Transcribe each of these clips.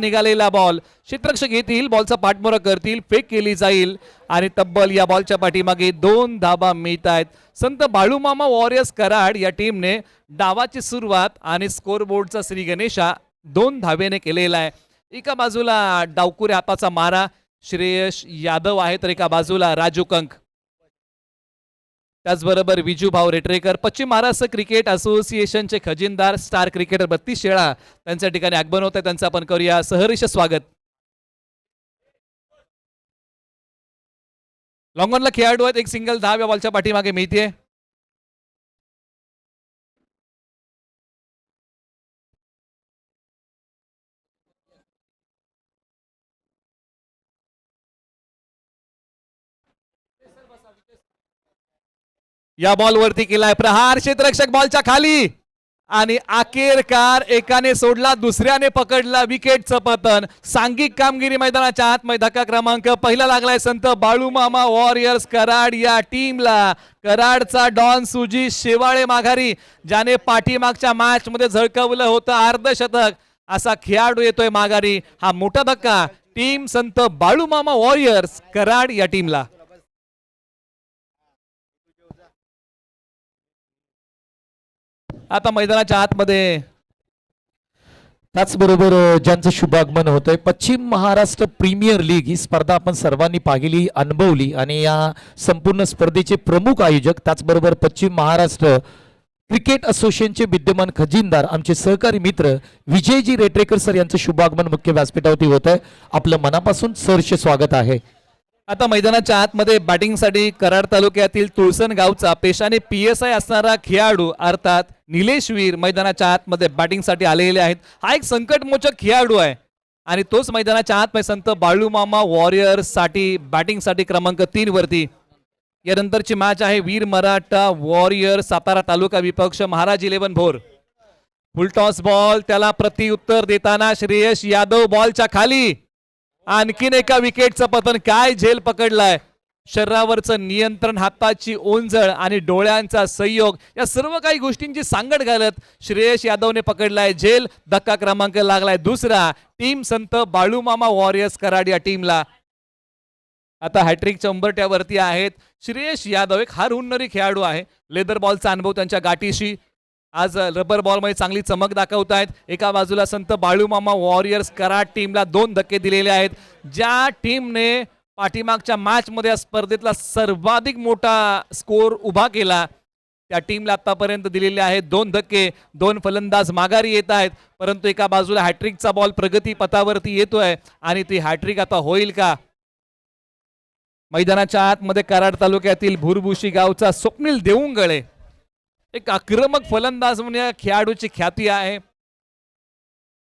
निघालेला बॉल क्षेत्ररक्षक घेतील बॉलचा पाठमोरा करतील फेक केली जाईल आणि तब्बल या बॉलच्या पाठीमागे दोन धाबा मिळत आहेत. संत बाळूमामा वॉरियर्स कराड या टीमने डावाची सुरुवात आणि स्कोरबोर्डचा श्री गणेशा दोन धावेने केलेला आहे. एका बाजूला डावकुरे हाताचा मारा श्रेयश यादव आहे तर एका बाजूला राजू कंक त्याचबरोबर विजू भाऊ रेटरेकर पश्चिम महाराष्ट्र क्रिकेट असोसिएशनचे खजिनदार स्टार क्रिकेटर बत्तीस शेळा त्यांच्या ठिकाणी आगमन होत आहे त्यांचं आपण करूया सहर्ष स्वागत. लॉंगॉनला खेळाडू आहेत. एक सिंगल दहा बॉलच्या पाठीमागे मिळते या बॉलवरती केलाय प्रहार क्षेत्ररक्षक बॉलच्या खाली. आणि अखेरकार एकाने सोडला दुसऱ्याने पकडला विकेटचं पतन. सांघिक कामगिरी मैदानाच्या आत धक्का क्रमांक पहिला लागलाय संत बाळूमामा वॉरियर्स कराड या टीमला. कराडचा डॉन सुजी शेवाळे माघारी ज्याने पाठीमागच्या मॅच मध्ये झळकवलं होतं अर्धशतक असा खेळाडू येतोय माघारी. हा मोठा धक्का टीम संत बाळूमामा वॉरियर्स कराड या टीमला. आता मैदानाच्या आतमध्ये. त्याचबरोबर ज्यांचं शुभागमन होतंय पश्चिम महाराष्ट्र प्रीमियर लीग ही स्पर्धा आपण सर्वांनी पाहिली अनुभवली आणि या संपूर्ण स्पर्धेचे प्रमुख आयोजक त्याचबरोबर पश्चिम महाराष्ट्र क्रिकेट असोसिएशनचे विद्यमान खजिनदार आमचे सहकारी मित्र विजयजी रेटरेकर सर यांचं शुभागमन मुख्य व्यासपीठावरती होत आहे आपलं मनापासून सरचे स्वागत आहे. आता मैदानाच्या आतमध्ये बॅटिंगसाठी कराड तालुक्यातील तुळसण गावचा पेशाने पी एस आय असणारा खेळाडू अर्थात निलेश वीर मैदानाच्या आतमध्ये बॅटिंगसाठी आलेले आहेत. हा एक संकटमोचक खेळाडू आहे. आणि तोच मैदानाच्या आतमध्ये संत बाळूमामा वॉरियर्ससाठी बॅटिंगसाठी क्रमांक तीन वरती. यानंतरची मॅच आहे वीर मराठा वॉरियर सातारा तालुका विपक्ष Maharaj eleven Bhor. Full toss ball त्याला प्रतिउत्तर देताना श्रेयस यादव बॉलच्या खाली. आणखीन एका विकेटचं पतन काय झेल पकडलाय? शरीरावरचं नियंत्रण हाताची ओंजळ आणि डोळ्यांचा संयोग या सर्व काही गोष्टींची सांगड घालत श्रेयस यादवने पकडलाय झेल. धक्का क्रमांक लागलाय दुसरा. टीम संत बाळूमामा वॉरियर्स कराड या टीमला. आता हॅट्रिकच्या उंबरट्यावरती आहेत. श्रेयस यादव एक हार हुन्नरी खेळाडू आहे. लेदर बॉलचा अनुभव त्यांच्या गाठीशी. आज रबर बॉलमध्ये चांगली चमक दाखवत आहेत एका बाजूला संत बाळूमामा वॉरियर्स कराड टीमला दोन धक्के दिलेले आहेत. ज्या टीमने पाठीमागच्या मॅचमध्ये या स्पर्धेतला सर्वाधिक मोठा स्कोर उभा केला त्या टीमला आतापर्यंत दिलेले आहेत दोन धक्के. दोन फलंदाज माघारी येत आहेत परंतु एका बाजूला हॅट्रिकचा बॉल प्रगती पथावरती येतोय आणि ती हॅट्रिक आता होईल का? मैदानाच्या आतमध्ये कराड तालुक्यातील भुरभुशी गावचा स्वप्नील देऊंगळे एक आक्रमक फलंदाज म्हणून या खेळाडूची ख्याती आहे.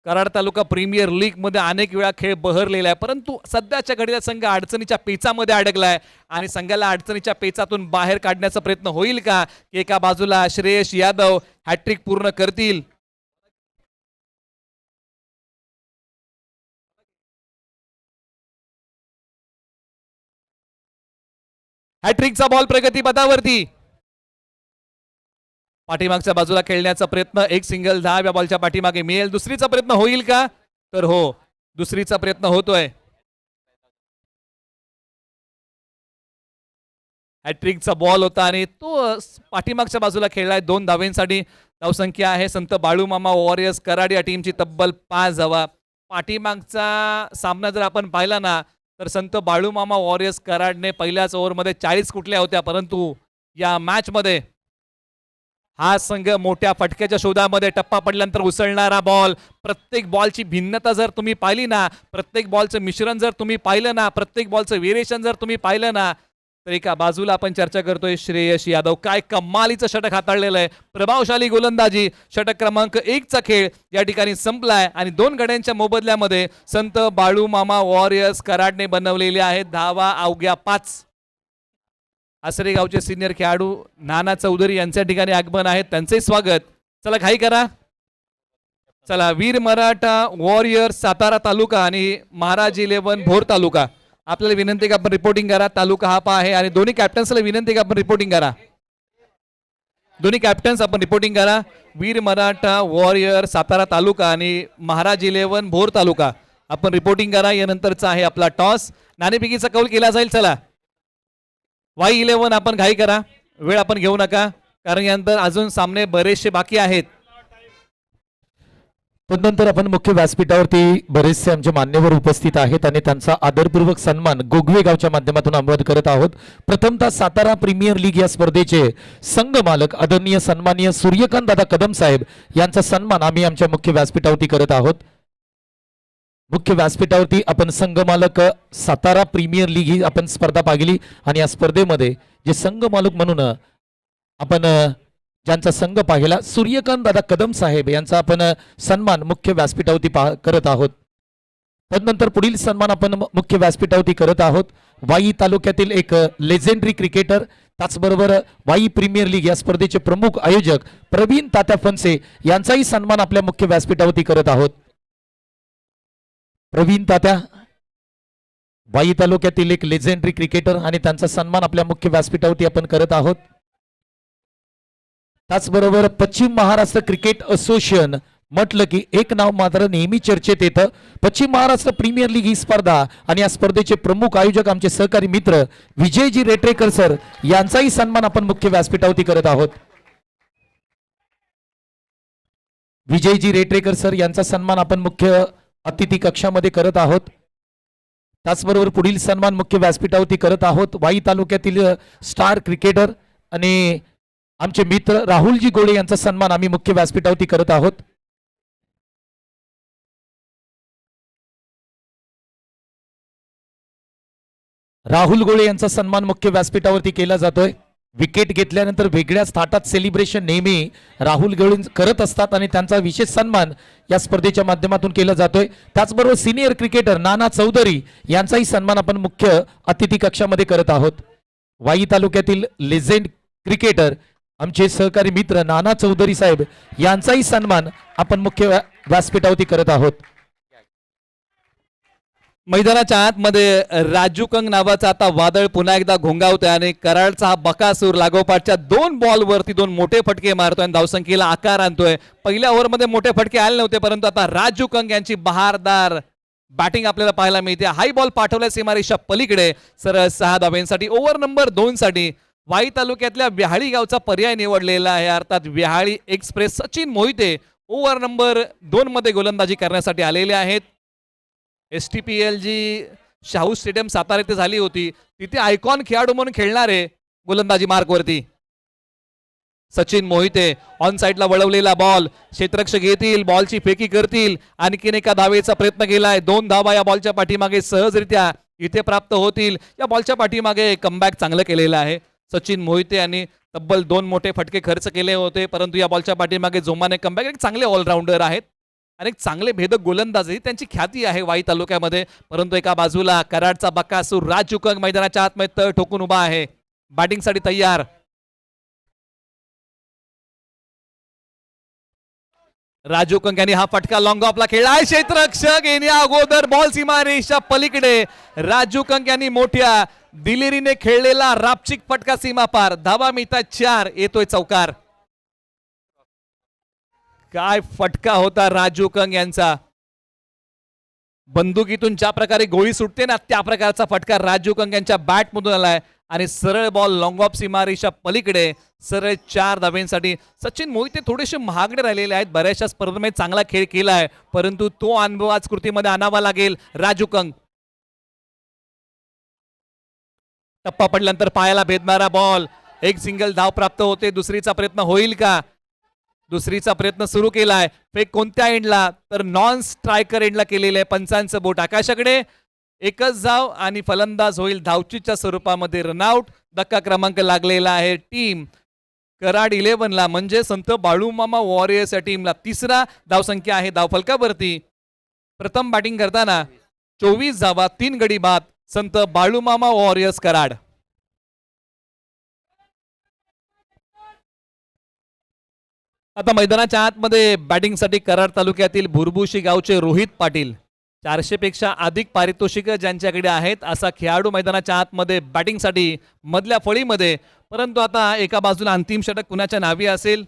कराड तालुका प्रीमियर लीगमध्ये अनेक वेळा खेळ बहरलेला आहे परंतु सध्याच्या घडीला संघ अडचणीच्या पेचामध्ये अडकलाय. आणि संघाला अडचणीच्या पेचातून बाहेर काढण्याचा प्रयत्न होईल का? की एका बाजूला श्रेयश यादव हॅट्रिक पूर्ण करतील? हॅट्रिकचा बॉल प्रगती पदावरती पाठीमागच्या बाजूला खेळण्याचा प्रयत्न एक सिंगल दहा या बॉलच्या पाठीमागे मिळेल. दुसरीचा प्रयत्न होईल का? तर हो दुसरीचा प्रयत्न होतोय. हॅट्रिकचा बॉल होता आणि तो पाठीमागच्या बाजूला खेळलाय. दोन धावेंसाठी धावसंख्या आहे. संत बाळूमामा वॉरियर्स कराड या टीमची तब्बल पाच धावा. पाठीमागचा सामना जर आपण पाहिला ना तर संत बाळूमामा वॉरियर्स कराडने पहिल्याच ओव्हरमध्ये चाळीस कुठल्या होत्या परंतु या मॅचमध्ये हा संघ मोठ्या फटक्याच्या शोधामध्ये टप्पा पडल्यानंतर उसळणारा बॉल प्रत्येक बॉलची भिन्नता जर तुम्ही पाहिली ना प्रत्येक बॉलचं मिश्रण जर तुम्ही पाहिलं ना प्रत्येक बॉलचं व्हेरिएशन जर तुम्ही पाहिलं ना तर एका बाजूला आपण चर्चा करतोय श्रेयश यादव. काय कमालीचं षटक हाताळलेलं आहे. प्रभावशाली गोलंदाजी. षटक क्रमांक एकचा खेळ या ठिकाणी संपलाय आणि दोन गड्यांच्या मोबदल्यामध्ये संत बाळू मामा वॉरियर्स कराडने बनवलेले आहेत धावा अवघ्या पाच. आसरे गावचे सिनियर खेळाडू नाना चौधरी यांच्या ठिकाणी आगमन आहेत त्यांचे स्वागत. चला घाई करा. चला वीर मराठा वॉरियर सातारा तालुका आणि महाराज इलेव्हन भोर तालुका. आपल्याला विनंती का आपण रिपोर्टिंग करा. तालुका हा पा आहे आणि दोन्ही कॅप्टन्सला विनंती का आपण रिपोर्टिंग करा. दोन्ही कॅप्टन्स आपण रिपोर्टिंग करा. वीर मराठा वॉरियर सातारा तालुका आणि महाराज इलेव्हन भोर तालुका. आपण रिपोर्टिंग करा. यानंतरचा आहे आपला टॉस नाणेपिकीचा कौल केला जाईल. चला. वाय इलेव्हन आपण घाई करा? वेळ आपण घेऊ नका. कारण यानंतर अजून सामने बरेचसे बाकी आहेत. तदनंतर आपण मुख्य व्यासपीठावरती बरेचसे आमचे मान्यवर उपस्थित आहेत आणि त्यांचा आदरपूर्वक सन्मान गोगवे गावच्या माध्यमातून अनुवाद करत आहोत. प्रथमतः सातारा प्रीमियर लीग या स्पर्धेचे संघ मालक आदरणीय सन्माननीय सूर्यकांत दादा कदम साहेब यांचा सन्मान आम्ही आमच्या मुख्य व्यासपीठावरती करत आहोत. मुख्य व्यासपीठावरती आपण संघमालक सातारा प्रीमियर लीग ही आपण स्पर्धा पाहिली आणि या स्पर्धेमध्ये जे संघ मालक म्हणून आपण ज्यांचा संघ पाहिला सूर्यकांत दादा कदम साहेब यांचा आपण सन्मान मुख्य व्यासपीठावरती पा करत आहोत. तदनंतर पुढील सन्मान आपण मुख्य व्यासपीठावरती करत आहोत. वाई तालुक्यातील एक लेजेंडरी क्रिकेटर त्याचबरोबर वाई प्रीमियर लीग या स्पर्धेचे प्रमुख आयोजक प्रवीण तात्या फनसे यांचाही सन्मान आपल्या मुख्य व्यासपीठावरती करत आहोत. प्रवीण तात्या वाई तालुक्यातील एक लेजेंडरी क्रिकेटर आणि त्यांचा सन्मान आपल्या मुख्य व्यासपीठावरती आपण करत आहोत. त्याचबरोबर पश्चिम महाराष्ट्र क्रिकेट असोसिएशन म्हटलं की एक नाव मात्र नेहमी चर्चेत येतं. पश्चिम महाराष्ट्र प्रीमियर लीग ही स्पर्धा आणि या स्पर्धेचे प्रमुख आयोजक आमचे सहकारी मित्र विजयजी रेटरेकर सर यांचाही सन्मान आपण मुख्य व्यासपीठावरती करत आहोत. विजयजी रेटरेकर सर यांचा सन्मान आपण मुख्य अतिथी कक्षामध्ये करत आहोत. त्याचबरोबर पुढील सन्मान मुख्य व्यासपीठावरती करत आहोत. वाई तालुक्यातील स्टार क्रिकेटर आणि आमचे मित्र राहुलजी गोळे यांचा सन्मान आम्ही मुख्य व्यासपीठावरती करत आहोत. राहुल गोळे यांचा सन्मान मुख्य व्यासपीठावरती केला जातोय. विकेट घेतल्यानंतर वेगळ्याच थाटात सेलिब्रेशन नेहमी राहुल गवळी करत असतात आणि त्यांचा विशेष सन्मान या स्पर्धेच्या माध्यमातून केला जातोय. त्याचबरोबर सिनियर क्रिकेटर नाना चौधरी यांचाही सन्मान आपण मुख्य अतिथी कक्षामध्ये करत आहोत. वाई तालुक्यातील लेजेंड क्रिकेटर आमचे सहकारी मित्र नाना चौधरी साहेब यांचाही सन्मान आपण मुख्य व्या- व्यासपीठावरती करत आहोत. मैदानाच्या आतमध्ये राजू कंग नावाचा आता वादळ पुन्हा एकदा घोंगावतोय आणि कराडचा हा बकासूर लागोपाठच्या दोन बॉलवरती दोन मोठे फटके मारतोय आणि धावसंख्येला आकार आणतोय. पहिल्या ओव्हरमध्ये मोठे फटके आले नव्हते परंतु आता राजू कंग यांची बहारदार बॅटिंग आपल्याला पाहायला मिळते. हाय बॉल पाठवल्या सीमारेषा पलीकडे. सरळ सहा धाब्यांसाठी ओव्हर नंबर दोन साठी वाई तालुक्यातल्या व्याहाळी गावचा पर्याय निवडलेला आहे. अर्थात Vyahali express Sachin Mohite over number दोन मध्ये गोलंदाजी करण्यासाठी आलेले आहेत. एस टी पी एल जी शाहू स्टेडियम सातारा येथे झाली होती तिथे आयकॉन खेळाडू म्हणून खेळणारे गोलंदाजी मार्कवरती. सचिन मोहिते ऑन साईडला वळवलेला बॉल क्षेत्रक्ष घेतील बॉलची फेकी करतील आणखीन एका धावेचा प्रयत्न केलाय. दोन धावा या बॉलच्या पाठीमागे सहजरित्या इथे प्राप्त होतील. या बॉलच्या पाठीमागे कमबॅक चांगलं केलेलं आहे. सचिन मोहिते यांनी तब्बल दोन मोठे फटके खर्च केले होते परंतु या बॉलच्या पाठीमागे जोमाने कमबॅक एक चांगले ऑलराऊंडर आहेत. आणि चांगले भेदक गोलंदाजही त्यांची ख्याती आहे वाई तालुक्यामध्ये. परंतु एका बाजूला कराडचा बकासूर राजू कंग मैदानाच्या आतमध्ये तळ ठोकून उभा आहे. बॅटिंगसाठी तयार. राजू कंग यांनी हा फटका लॉंग ऑफला खेळला. आहे क्षेत्ररक्षक! येण्या अगोदर बॉल सीमा रेषा पलीकडे. राजू कंग यांनी मोठ्या दिलेरीने खेळलेला रापचिक फटका सीमा पार धावा मिळतात चार. येतोय चौकार. काय फटका होता राजू कंग यांचा? बंदुकीतून ज्या प्रकारे गोळी सुटते ना त्या प्रकारचा फटका राजू कंग यांच्या बॅटमधून आलाय. आणि सरळ बॉल लॉंग ऑफ सीमारेषा पलीकडे सरळ चार धावेंसाठी सचिन मोहिते थोडेसे महागडे राहिलेले आहेत. बऱ्याचशा स्पर्धेमध्ये चांगला खेळ केला आहे परंतु तो अनुभव आज कृतीमध्ये आणावा लागेल. राजू कंग. टप्पा पडल्यानंतर पायाला भेदणारा बॉल एक सिंगल धाव प्राप्त होते. दुसरीचा प्रयत्न होईल का? दुसरीचा प्रयत्न सुरू केलाय. फेक कोणत्या एंडला? तर नॉन स्ट्रायकर एंडला केलेलं आहे पंचांचं बोट आकाशाकडे. एकच जाव आणि फलंदाज होईल धावचीच्या स्वरूपामध्ये रनआउट. धक्का क्रमांक लागलेला आहे टीम. कराड इलेव्हनला म्हणजे संत बाळूमामा वॉरियर्स या टीमला तिसरा धावसंख्या आहे धावफलकावरती. प्रथम बॅटिंग करताना चोवीस धावा तीन गडी बाद. संत बाळूमामा वॉरियर्स कराड. आता मैदानाच्या आतमध्ये बॅटिंगसाठी कराड तालुक्यातील भुरभुशी गावचे रोहित पाटील. चारशेपेक्षा अधिक पारितोषिक ज्यांच्याकडे आहेत असा खेळाडू मैदानाच्या आतमध्ये बॅटिंगसाठी मधल्या फळीमध्ये. परंतु आता एका बाजूला अंतिम षटक कुणाच्या नावी असेल?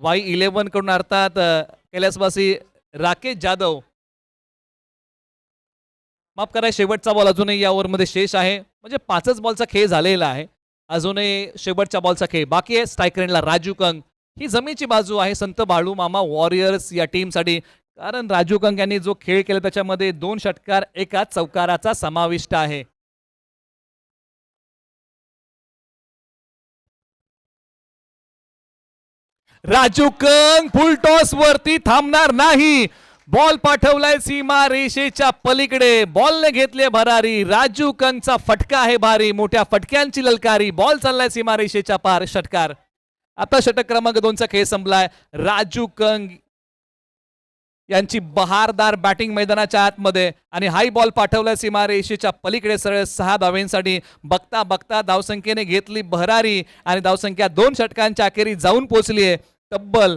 वाई इलेव्हनकडून अर्थात कैलासवासी राकेश जाधव. माफ करा शेवटचा बॉल अजूनही या ओव्हरमध्ये शेष आहे. म्हणजे पाचच बॉलचा खेळ झालेला आहे. अजूनही शेवटच्या बॉलचा खेळ बाकी आहे. स्ट्राईक रेंडला राजू कंग. ही जमीची बाजू आहे संत बाळू मामा वॉरियर्स या टीमसाठी. कारण राजू कंग यांनी जो खेळ केला त्याच्यामध्ये दोन षटकार एका चौकाराचा समाविष्ट आहे. राजू कंग फुल टॉस वरती थांबणार नाही. बॉल पाठवलाय सीमा रेषेच्या पलीकडे. बॉलने घेतले भरारी. राजू कंगचा फटका आहे भारी. मोठ्या फटक्यांची ललकारी. बॉल चाललाय सीमा रेषेच्या पार. षटकार. आता षटक क्रमांक दोनचा खेळ संपलाय. राजू कंग यांची बहारदार बॅटिंग मैदानाच्या आतमध्ये आणि हाय बॉल पाठवला सीमा रेषेच्या पलीकडे सरळ सहा धावेंसाठी. बघता बघता धावसंख्येने घेतली बहरारी आणि धावसंख्या दोन षटकांच्या अखेरी जाऊन पोहोचली आहे. तब्बल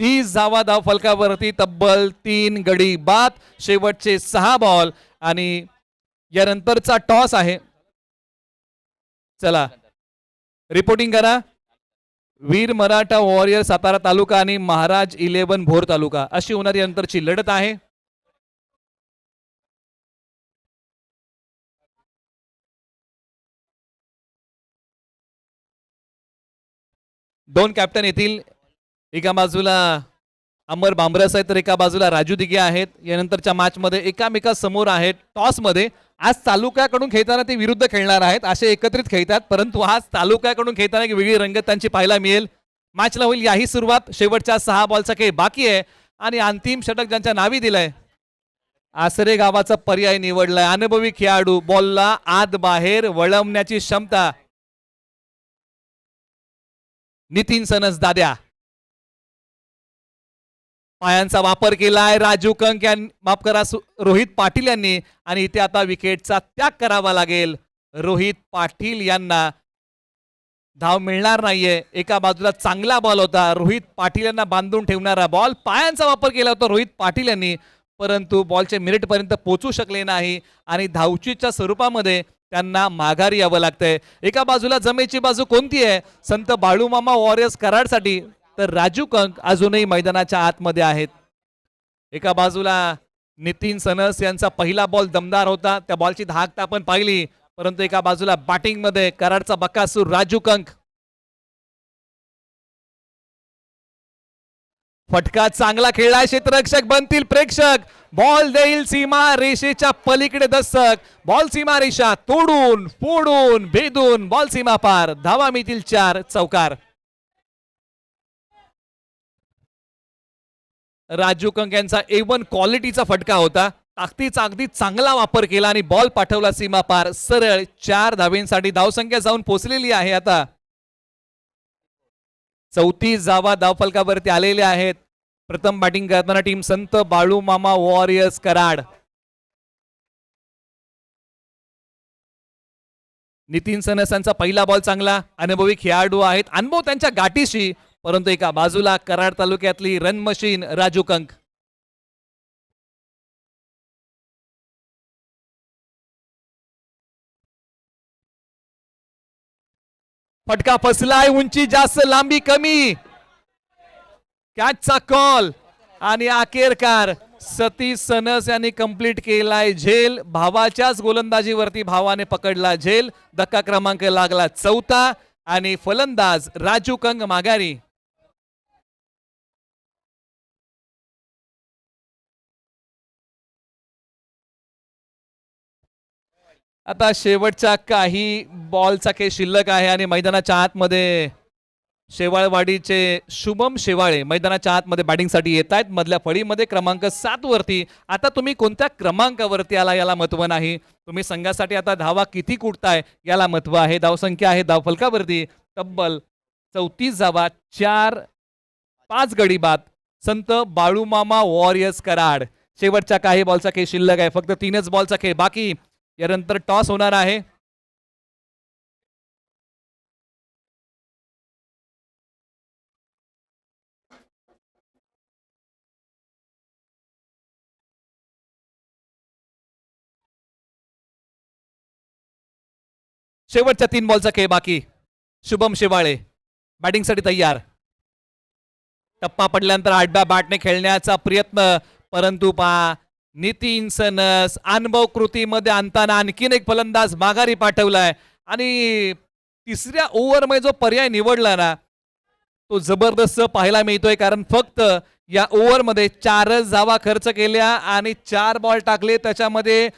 तीस धावा धाव फलकावरती तब्बल तीन गडी बाद. शेवटचे सहा बॉल आणि यानंतरचा टॉस आहे. चला. रिपोर्टिंग करा. वीर मराठा वॉरियर सातारा तालुका आणि महाराज इलेवन भोर तालुका. अशी होणारी अंतरची लढत आहे. दोन कॅप्टन येतील. एका बाजूला अमर बांबरस आहेत तर एका बाजूला राजू दिघे आहेत. यानंतरच्या मॅचमध्ये एकामेका समोर आहेत. टॉसमध्ये आज तालुक्याकडून खेळताना ते विरुद्ध खेळणार आहेत. असे एकत्रित खेळतात. परंतु आज तालुक्याकडून खेळताना एक वेगळी रंगत त्यांची पाहायला मिळेल. मॅचला होईल याही सुरुवात. शेवटच्या सहा बॉलचा खेळ बाकी आहे. आणि अंतिम षटक ज्यांच्या नावी दिलंय. आसरे गावाचा पर्याय निवडलाय. अनुभवी खेळाडू बॉलला आत बाहेर वळवण्याची क्षमता. नितीन सनस दाद्या. पायांचा वापर केलाय. राजू कंक यांनी माफ करा रोहित पाटील यांनी आणि इथे आता विकेटचा त्याग करावा लागेल. रोहित पाटील यांना धाव मिळणार नाहीये. एका बाजूला चांगला बॉल होता. रोहित पाटील यांना बांधून ठेवणारा बॉल पायांचा वापर केला होता रोहित पाटील यांनी. परंतु बॉलचे मिनिटपर्यंत पोचू शकले नाही आणि धावचीच्या स्वरूपामध्ये त्यांना माघारी यावं लागतंय. एका बाजूला जमेची बाजू कोणती आहे? संत बाळूमामा वॉरियर्स कराडसाठी तर राजू कंक अजूनही मैदानाच्या आतमध्ये आहेत. एका बाजूला नितीन सनस यांचा पहिला बॉल दमदार होता. त्या बॉलची धाकता आपण पाहिली. परंतु एका बाजूला बॅटिंगमध्ये कराडचा बकासूर राजू कंक. फटका चांगला खेळला क्षेत्ररक्षक बनतील प्रेक्षक. बॉल देईल सीमा रेषेच्या पलीकडे दस्तक. बॉल सीमा रेषा तोडून फोडून भेदून बॉल सीमा पार. धावा मिळतील चार चौकार. राजू कंक यांचा ए वन क्वालिटीचा फटका होता. ताकदीचा अगदी चांगला वापर केला आणि बॉल पाठवला सीमा पार. सरळ चार धावेंसाठी धावसंख्या जाऊन पोचलेली आहे आता. चौतीस जावा धावफलकावरती आलेल्या आहेत. प्रथम बॅटिंग करताना टीम संत बाळू मामा वॉरियर्स कराड. नितीन सनसांचा पहिला बॉल चांगला. अनुभवी खेळाडू आहेत. अनुभव त्यांच्या गाठीशी. परंतु एका बाजूला कराड तालुक्यातली रन मशीन राजू कंक. फटका फसलाय उंची जास्त लांबी कमी. कॅचचा कॉल आणि अखेरकार सतीश सनस यांनी कंप्लीट केलाय झेल. भावाच्याच गोलंदाजीवरती भावाने पकडला झेल. धक्का क्रमांक लागला चौथा. आणि फलंदाज राजू कंग माघारी. आता शेवटच्या काही बॉलचा खेळ शिल्लक आहे आणि मैदानाच्या आतमध्ये शेवाळवाडीचे शुभम शेवाळे मैदानाच्या आतमध्ये बॅटिंगसाठी येत आहेत मधल्या फळीमध्ये क्रमांक सात वरती. आता तुम्ही कोणत्या क्रमांकावरती आला याला महत्त्व नाही? तुम्ही संघासाठी आता धावा किती कुठताय याला महत्त्व आहे. धावसंख्या आहे धावफलकावरती. तब्बल चौतीस धावा चार पाच गडी बाद संत बाळूमामा वॉरियर्स कराड. शेवटच्या काही बॉलचा खेळ शिल्लक आहे. फक्त तीनच बॉलचा खेळ बाकी. यानंतर टॉस होणार आहे. शेवटच्या तीन बॉलचा खेळ बाकी. शुभम शेवाळे बॅटिंगसाठी तयार. टप्पा पडल्यानंतर आडव्या बॅटने खेळण्याचा प्रयत्न परंतु पा नितीन सनस अनुभव कृतीमध्ये आणताना आणखीन एक फलंदाज माघारी पाठवलाय. आणि तिसऱ्या ओव्हरमध्ये जो पर्याय निवडला ना तो जबरदस्त पाहायला मिळतोय. कारण फक्त या ओव्हरमध्ये चारच धावा खर्च केल्या आणि चार बॉल टाकले. त्याच्यामध्ये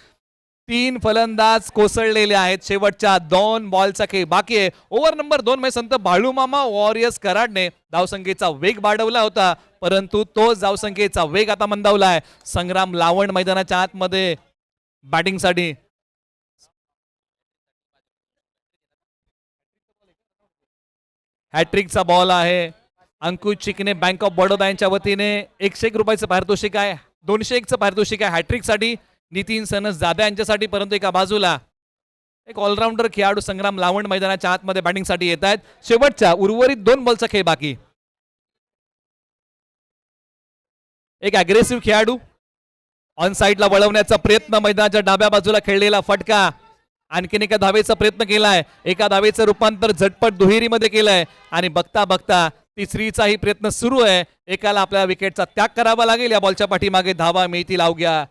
तीन फलंदाज कोसळलेले आहेत. शेवटच्या दोन बॉलचा खेळ बाकी आहे. ओव्हर नंबर दोन मध्ये संत बाळूमामा वॉरियर्स कराडने धावसंख्येचा वेग वाढवला होता. परंतु तो धावसंख्येचा वेग आता मंदावला आहे. संग्राम लावण मैदानाच्या आतमध्ये बॅटिंगसाठी हॅट्रिकचा बॉल आहे. अंकुश चिकने बँक ऑफ बडोदा यांच्या वतीने एकशे एक रुपयाचं पारितोषिक आहे. दोनशे एकचं पारितोषिक आहे. हॅट्रिकसाठी नितीन सनस जाधव यांच्यासाठी परंतु एका बाजूला एक ऑलराऊंडर खेळाडू संग्राम लावण मैदानाच्या आतमध्ये बॅटिंगसाठी येत आहेत. शेवटच्या उर्वरित दोन बॉलचा खेळ बाकी. एक अग्रेसिव्ह खेळाडू. ऑन साईडला वळवण्याचा प्रयत्न मैदानाच्या डाव्या बाजूला खेळलेला फटका. आणखीन एका धावेचा प्रयत्न केलाय. एका धावेचं रूपांतर झटपट दुहेरीमध्ये केलंय. आणि बघता बघता तिसरीचाही प्रयत्न सुरू आहे. एकाला आपल्या विकेटचा त्याग करावा लागेल या बॉलच्या पाठीमागे. धावा मिळतील अवघ्या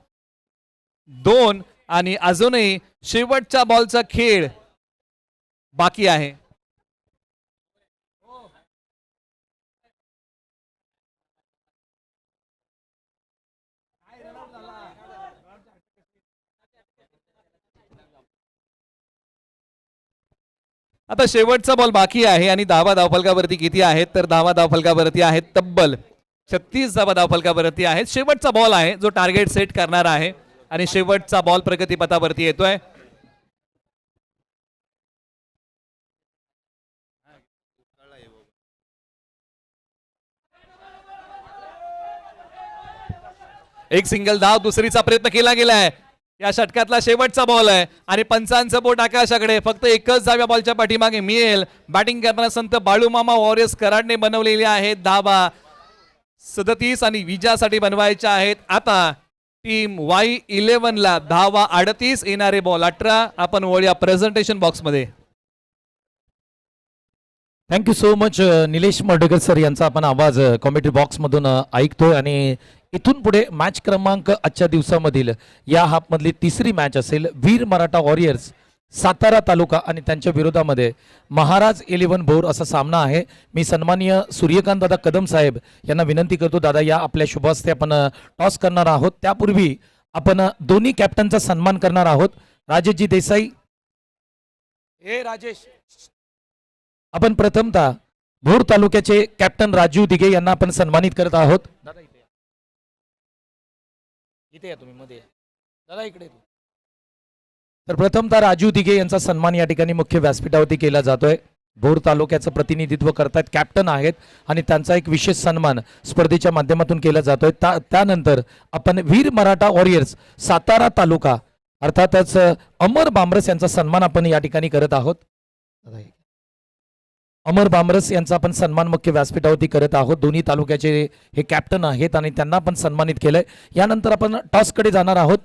दोन आणि अजूनही शेवटच्या बॉलचा खेळ बाकी आहे. आता शेवटचा बॉल बाकी आहे आणि दहावा धावफलकावरती किती आहेत? तर दहावा धावफलकावरती आहेत तब्बल छत्तीस धावा धावफलकावरती आहेत शेवटचा बॉल आहे जो टार्गेट सेट करणार आहे. आणि शेवटचा बॉल प्रगतीपथावरती येतोय. एक सिंगल धाव दुसरीचा प्रयत्न केला गेलाय. या षटकातला शेवटचा बॉल आहे. आणि पंचांचं बोट आकाशाकडे. फक्त एकच धाव्या बॉलच्या पाठीमागे मिळेल. बॅटिंग करणारा संत बाळूमामा वॉरियर्स कराडने बनवलेले आहेत. धाबा सदतीस आणि विजासाठी बनवायच्या आहेत. आता टीम वाय इलेव्हनला धावा अडतीस येणारे बॉल अठरा. आपण वळूया प्रेझेंटेशन बॉक्समध्ये thank you so much Nilesh Madgar sir यांचा आपण आवाज कॉमेंट्री बॉक्समधून ऐकतोय. आणि इथून पुढे मॅच क्रमांक आजच्या दिवसामधील या हाफमधली तिसरी मॅच असेल वीर मराठा वॉरियर्स सातारा तालुका आणि त्यांच्या विरोधामध्ये महाराज इलेव्हन भोर असा सामना आहे मी सन्माननीय सूर्यकांत दादा कदम साहेब यांना विनंती करतो दादा या आपल्या शुभास्ते आपण टॉस करणार आहोत त्यापूर्वी आपण दोन्ही कॅप्टनचा सन्मान करणार आहोत राजेशजी देसाई हे राजेश आपण प्रथमतः भोर तालुक्याचे कॅप्टन राजीव दिघे यांना आपण सन्मानित करत आहोत दादा इथे या. तुम्ही मध्ये. दादा इकडे. तर प्रथमतः राजू दिघे यांचा सन्मान या ठिकाणी मुख्य व्यासपीठावरती केला जातोय. भोर तालुक्याचं प्रतिनिधित्व करतायत कॅप्टन आहेत आणि त्यांचा एक विशेष सन्मान स्पर्धेच्या माध्यमातून केला जातोय. त्या त्यानंतर आपण वीर मराठा वॉरियर्स सातारा तालुका अर्थातच अमर बांबरस यांचा सन्मान आपण या ठिकाणी करत आहोत. अमर बांबरस यांचा आपण सन्मान मुख्य व्यासपीठावरती करत आहोत. दोन्ही तालुक्याचे हे कॅप्टन आहेत आणि त्यांना आपण सन्मानित केलंय. यानंतर आपण टॉसकडे जाणार आहोत.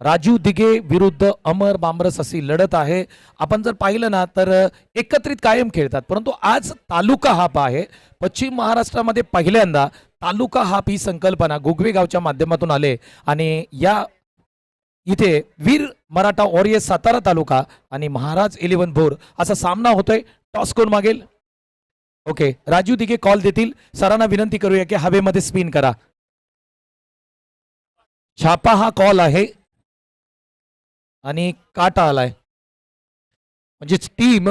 राजीव दिघे विरुद्ध अमर बांबरस अशी लढत आहे. आपण जर पाहिलं ना तर एकत्रित कायम खेळतात. परंतु आज तालुका हाप आहे. पश्चिम महाराष्ट्रामध्ये पहिल्यांदा तालुका हाप ही संकल्पना गुगवे गावच्या माध्यमातून आले. आणि या इथे वीर मराठा ओरियस सातारा तालुका आणि महाराज इलेव्हन भोर असा सामना होतोय. टॉस कोण मागेल? ओके राजू दिघे कॉल देतील. सरांना विनंती करूया की हवेमध्ये स्पिन करा. छापा हा कॉल आहे. आणि काटा आलाय. म्हणजेच टीम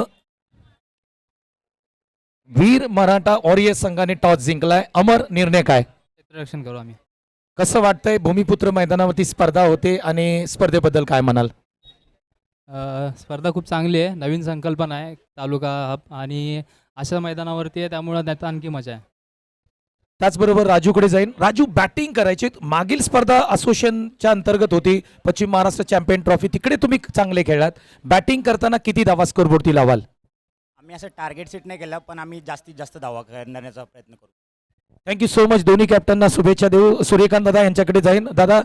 वीर मराठा वॉरियर्स संघाने टॉस जिंकलाय. अमर निर्णय काय? क्षेत्ररक्षण करू आम्ही. कसं वाटतंय? भूमिपुत्र मैदानावरती स्पर्धा होते आणि स्पर्धेबद्दल काय म्हणाल? अ, स्पर्धा खूप चांगली आहे. नवीन संकल्पना आहे. तालुका हब आणि अशा मैदानावरती आहे त्यामुळं त्यात आणखी मजा आहे. त्याचबरोबर राजूकडे जाईन. राजू बॅटिंग करायची मागील स्पर्धा असोसिएशनच्या अंतर्गत होती. पश्चिम महाराष्ट्र चॅम्पियन ट्रॉफी तिकडे तुम्ही चांगले खेळलात. बॅटिंग करताना किती धावा स्कोरबोर्डती लावाल? आम्ही असं टार्गेट सेट नाही केलं पण आम्ही जास्तीत जास्त धावा करण्याचा प्रयत्न करू. थँक्यू सो मच दोन्ही कॅप्टनना शुभेच्छा देऊ. सूर्यकांत दादा यांच्याकडे जाईन. दादा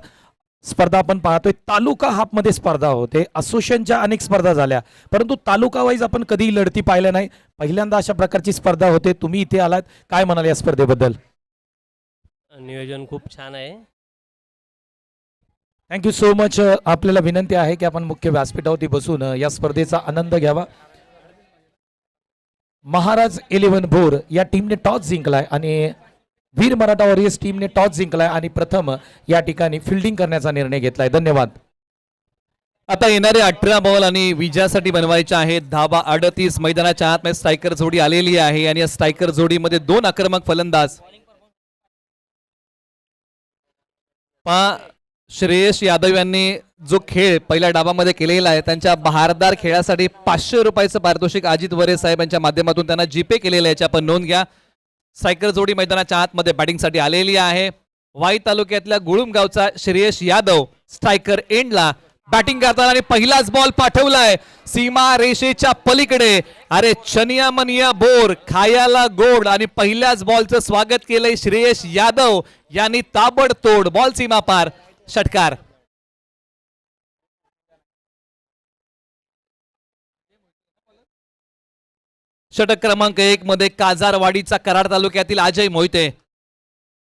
स्पर्धा आपण पाहतोय. तालुका हापमध्ये स्पर्धा होते. असोसिएशनच्या अनेक स्पर्धा झाल्या. परंतु तालुका वाईज आपण कधी लढती पाहिल्या नाही. पहिल्यांदा अशा प्रकारची स्पर्धा होते. तुम्ही इथे आलात. काय म्हणाल या स्पर्धेबद्दल? नियोजन खूप छान आहे. थँक्यू सो मच आपल्याला विनंती आहे की आपण मुख्य व्यासपीठावरती बसून या स्पर्धेचा आनंद घ्यावा. महाराज इलेव्हन भोर या टीमने टॉस जिंकलाय आणि वीर मराठा वॉरियर्स टीमने टॉस जिंकलाय आणि प्रथम या ठिकाणी फिल्डिंग करण्याचा निर्णय घेतलाय. धन्यवाद. आता येणारे अठरा बॉल आणि विजयासाठी बनवायचे आहेत. धाबा अडतीस मैदानाच्या आतमध्ये स्ट्रायकर जोडी आलेली आहे आणि या स्ट्रायकर जोडीमध्ये दोन आक्रमक फलंदाज. पा श्रेयस यादव यांनी जो खेळ पहिल्या डाबामध्ये केलेला आहे त्यांच्या बहारदार खेळासाठी पाचशे रुपयाचं पारितोषिक अजित वरे साहेब यांच्या माध्यमातून त्यांना जीपे केलेलं आहे याची आपण नोंद घ्या. सायकल जोडी मैदानाच्या आतमध्ये बॅटिंगसाठी आलेली आहे. वाई तालुक्यातल्या गुळुम गावचा श्रेयस यादव स्ट्रायकर एंडला बॅटिंग करताना आणि पहिलाच बॉल पाठवलाय. सीमा रेषेच्या पलीकडे. अरे चनिया मनिया बोर खायाला गोड आणि पहिल्याच बॉलचं स्वागत केलंय श्रेयस यादव. यांनी ताबडतोड बॉल सीमा पार. षटकार. षटक क्रमांक एक मध्ये काजारवाडीचा कराड तालुक्यातील अजय मोहिते.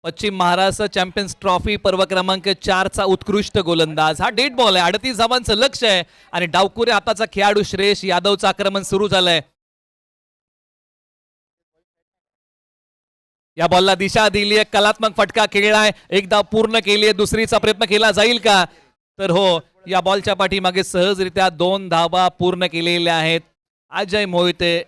पश्चिम महाराष्ट्र चॅम्पियन्स ट्रॉफी पर्व क्रमांक चारचा उत्कृष्ट गोलंदाज. हा डेट बॉल आहे. अडतीस धावांचं लक्ष आहे. आणि डावकुरे आताचा खेळाडू श्रेयस यादवचं आक्रमण सुरू झालंय. या बॉलला दिशा दिली आहे. कलात्मक फटका खेळलाय एकदा पूर्ण केली आहे. दुसरीचा प्रयत्न केला जाईल का? तर हो या बॉलच्या पाठीमागे सहजरित्या दोन धावा पूर्ण केलेल्या आहेत. अजय मोहिते.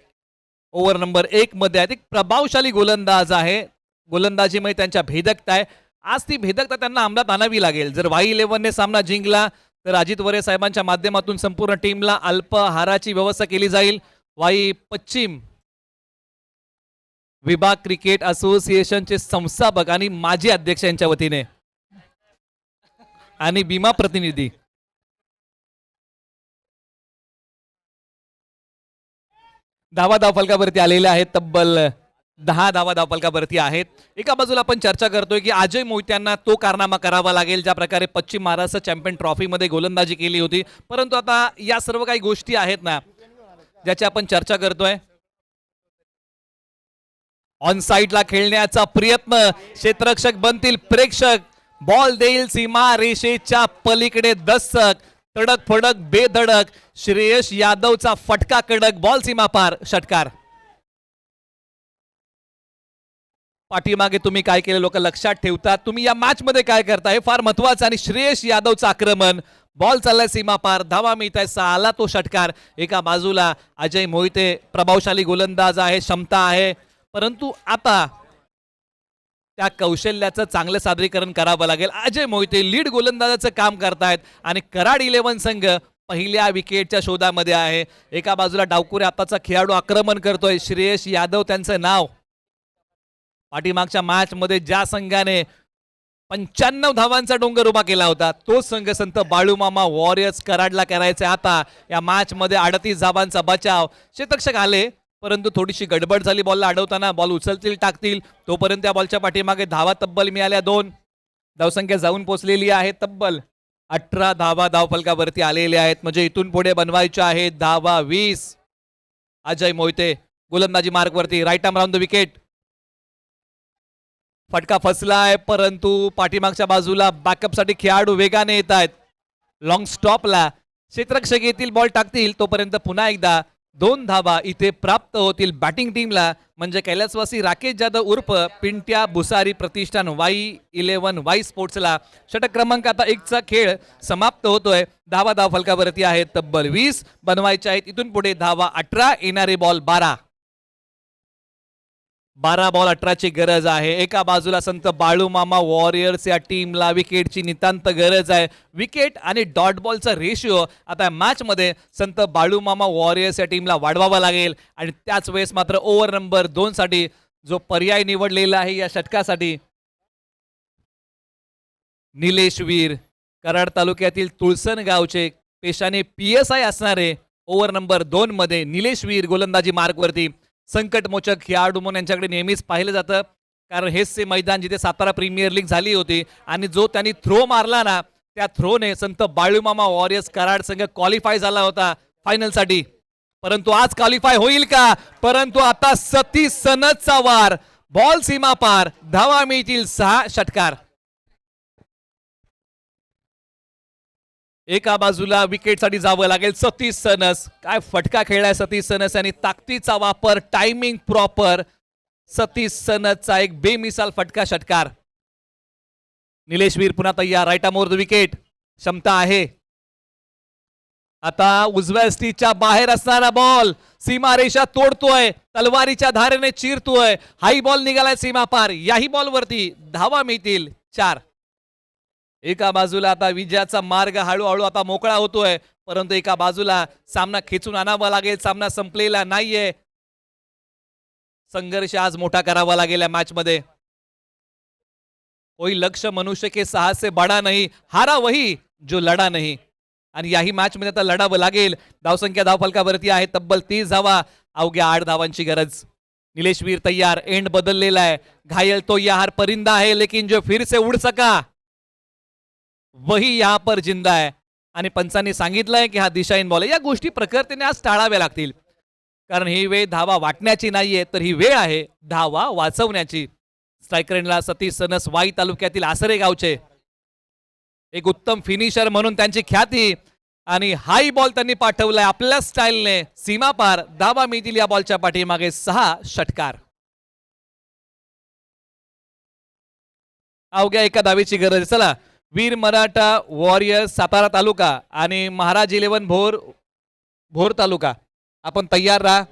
ओव्हर नंबर एक मध्ये आहेत. एक प्रभावशाली गोलंदाज आहे. गोलंदाजीमध्ये त्यांच्या भेदकता आहे. आज ती भेदकता त्यांना अंमलात आणावी लागेल. जर वाई इलेव्हनने सामना जिंकला तर अजित वरे साहेबांच्या माध्यमातून संपूर्ण टीमला अल्पहाराची व्यवस्था केली जाईल. वाई पश्चिम विभाग क्रिकेट असोसिएशनचे संस्थापक आणि माजी अध्यक्ष यांच्या वतीने. आणि बीमा प्रतिनिधी. धावा फलकावरती आलेले आहेत तब्बल दहा धावा धावपलकावरती आहेत. एका बाजूला आपण चर्चा करतोय की अजय मोहित्यांना तो कारनामा करावा लागेल ज्या प्रकारे पश्चिम महाराष्ट्र चॅम्पियन ट्रॉफीमध्ये गोलंदाजी केली होती. परंतु आता या सर्व काही गोष्टी आहेत ना ज्याची आपण चर्चा करतोय. ऑन साईडला खेळण्याचा प्रयत्न क्षेत्ररक्षक बनतील प्रेक्षक. बॉल देईल सीमा रेषेच्या पलीकडे दस्तक तडक फडक बेधडक. श्रेयस यादवचा फटका कडक. बॉल सीमा पार षटकार. पाठीमागे तुम्ही काय केले? लोक लक्षात ठेवतात. तुम्ही या मॅच मध्ये काय करता हे फार महत्वाचं आणि श्रेयस यादवचं आक्रमण. बॉल चाललाय सीमा पार धावा मिळत आहे सहाला तो षटकार. एका बाजूला अजय मोहिते प्रभावशाली गोलंदाज आहे क्षमता आहे. परंतु आता त्या कौशल्याचं चांगलं सादरीकरण करावं लागेल. अजय मोहिते लीड गोलंदाजाचं काम करतायत आणि कराड इलेव्हन संघ पहिल्या विकेटच्या शोधामध्ये आहे. एका बाजूला डावकुरे आताचा खेळाडू आक्रमण करतोय. श्रेयस यादव त्यांचं नाव. पाठीमागच्या मॅचमध्ये ज्या संघाने पंच्याण्णव धावांचा डोंगर उभा केला होता तो संघ संत बाळूमामा वॉरियर्स कराडला करायचे. आता या मॅचमध्ये अडतीस धावांचा बचाव. क्षेत्रक्षक आले परंतु थोडीशी गडबड झाली बॉलला अडवताना. बॉल उचलतील टाकतील. तोपर्यंत त्या बॉलच्या पाठीमागे धावा तब्बल मिळाल्या दोन. धावसंख्या जाऊन पोचलेली आहे तब्बल. अठरा धावा धावफलकावरती आलेल्या आहेत. म्हणजे इथून पुढे बनवायच्या आहेत धावा वीस. अजय मोहिते गोलंदाजी मार्गवरती. Right arm round the wicket फटका फसलाय परंतु पाठीमागच्या बाजूला बॅकअपसाठी खेळाडू वेगाने येत आहेत लॉंग स्टॉपला क्षेत्रक्षक येतील बॉल टाकतील तोपर्यंत पुन्हा एकदा दोन धावा इथे प्राप्त होतील बॅटिंग टीमला म्हणजे कैलासवासी राकेश जाधव उर्फ पिंट्या भुसारी प्रतिष्ठान वाई इलेव्हन वाई स्पोर्ट्सला षटक क्रमांक आता एकचा खेळ समाप्त होतोय. धावा धाव फलकावरती आहेत तब्बल वीस. बनवायचे आहेत इथून पुढे धावा अठरा येणारे बॉल बारा. बारा बॉल अठराची गरज आहे. एका बाजूला संत बाळूमामा वॉरियर्स या टीमला विकेटची नितांत गरज आहे. विकेट आणि डॉट बॉलचा रेशिओ आता मॅचमध्ये संत बाळूमामा वॉरियर्स या टीमला वाढवावा लागेल. आणि त्याच वेळेस मात्र ओव्हर नंबर दोनसाठी जो पर्याय निवडलेला आहे या षटकासाठी निलेश वीर कराड तालुक्यातील तुळसण गावचे पेशाने पी एस आय असणारे ओव्हर नंबर दोनमध्ये निलेश वीर गोलंदाजी मार्गवरती संकटमोचक खेळाडू म्हणून यांच्याकडे नेहमीच पाहिलं जातं. कारण हेच ते मैदान जिथे सातारा प्रीमियर लीग झाली होती आणि जो त्यांनी थ्रो मारला ना त्या थ्रोने संत बाळूमामा वॉरियर्स कराड संघ क्वालिफाय झाला होता फायनलसाठी परंतु आज क्वालिफाय होईल का? परंतु आता सती सनदचा वार बॉल सीमा पार धावा मिळतील सहा षटकार. एका बाजूला विकेटसाठी जावं लागेल सतीश सनस. काय फटका खेळलाय सतीश सनस आणि ताकदीचा वापर टायमिंग प्रॉपर सतीश सनसचा एक बेमिसाल फटका षटकार. निलेशवीर पुन्हा तयार राईट द विकेट क्षमता आहे. आता उजव्या स्टीच्या बाहेर असणारा बॉल सीमा रेषा तोडतोय. तलवारीच्या धारेने चिरतोय. हाई बॉल निघालाय सीमा पार. याही बॉलवरती धावा मिळतील. चार. एका बाजूला आता विजयाचा मार्ग हळूहळू आता मोकळा होतोय. परंतु एका बाजूला सामना खेचून आणावा लागेल. सामना संपलेला नाहीये. संघर्ष आज मोठा करावा लागेल या मॅच मध्ये कोई लक्ष्य मनुष्य के साहस से बडा नाही हारा वही जो लढा नाही. आणि याही मॅच मध्ये आता लढावं लागेल. धावसंख्या धावफलकावरती आहे. तब्बल तीस धावा. अवघ्या आठ धावांची गरज. निलेशवीर तयार. एंड बदललेला आहे. घायल तो यार परिंदा आहे. लेकिन जो फिर से उड सका. वही यहाँ पर जिंदा आहे आणि पंचांनी सांगितलंय की हा दिशाहीन बॉल आहे. या गोष्टी प्रकर्तीने आज टाळाव्या लागतील. कारण ही वेळ धावा वाटण्याची नाहीये तर ही वेळ आहे धावा वाचवण्याची. स्ट्रायकर सतीश सनस वाई तालुक्यातील आसरे गावचे. एक उत्तम फिनिशर म्हणून त्यांची ख्याती. आणि हाई बॉल त्यांनी पाठवलाय आपल्या स्टाईलने सीमा पार धावा मिळतील या बॉलच्या पाठीमागे सहा षटकार. अवघ्या एका दावेची गरज चला वीर मराठा वॉरियर सातारा तालुका आणि महाराज इलेव्हन भोर भोर तालुका. आपण तयार राहा.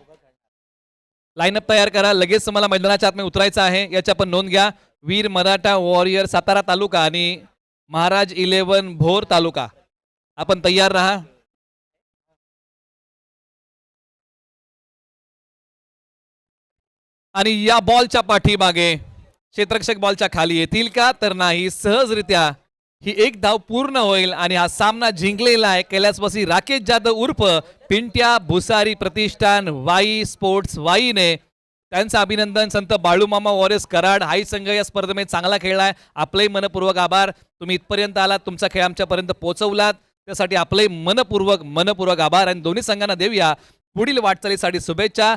लाईनअप तयार करा. लगेच मला मैदानाच्या आतमध्ये उतरायचं आहे. याची आपण नोंद घ्या. वीर मराठा वॉरियर सातारा तालुका आणि महाराज इलेव्हन भोर तालुका. आपण तयार राहा. आणि या बॉलच्या पाठीमागे क्षेत्रक्षक बॉलच्या खाली येतील का? तर नाही सहजरित्या ही एक धाव पूर्ण होईल आणि हा सामना जिंकलेला आहे. कैलासवासी राकेश जाधव उर्फ पिंट्या भुसारी प्रतिष्ठान वाई स्पोर्ट्स वाईने. त्यांचं अभिनंदन संत बाळूमामा वॉरेस कराड हाई संघ या स्पर्धेमध्ये चांगला खेळलाय आपलंही मनपूर्वक आभार. तुम्ही इथपर्यंत आलात तुमचा खेळ आमच्यापर्यंत पोहोचवलात. त्यासाठी आपले मनपूर्वक मनपूर्वक आभार. आणि दोन्ही संघांना देऊया पुढील वाटचालीसाठी शुभेच्छा.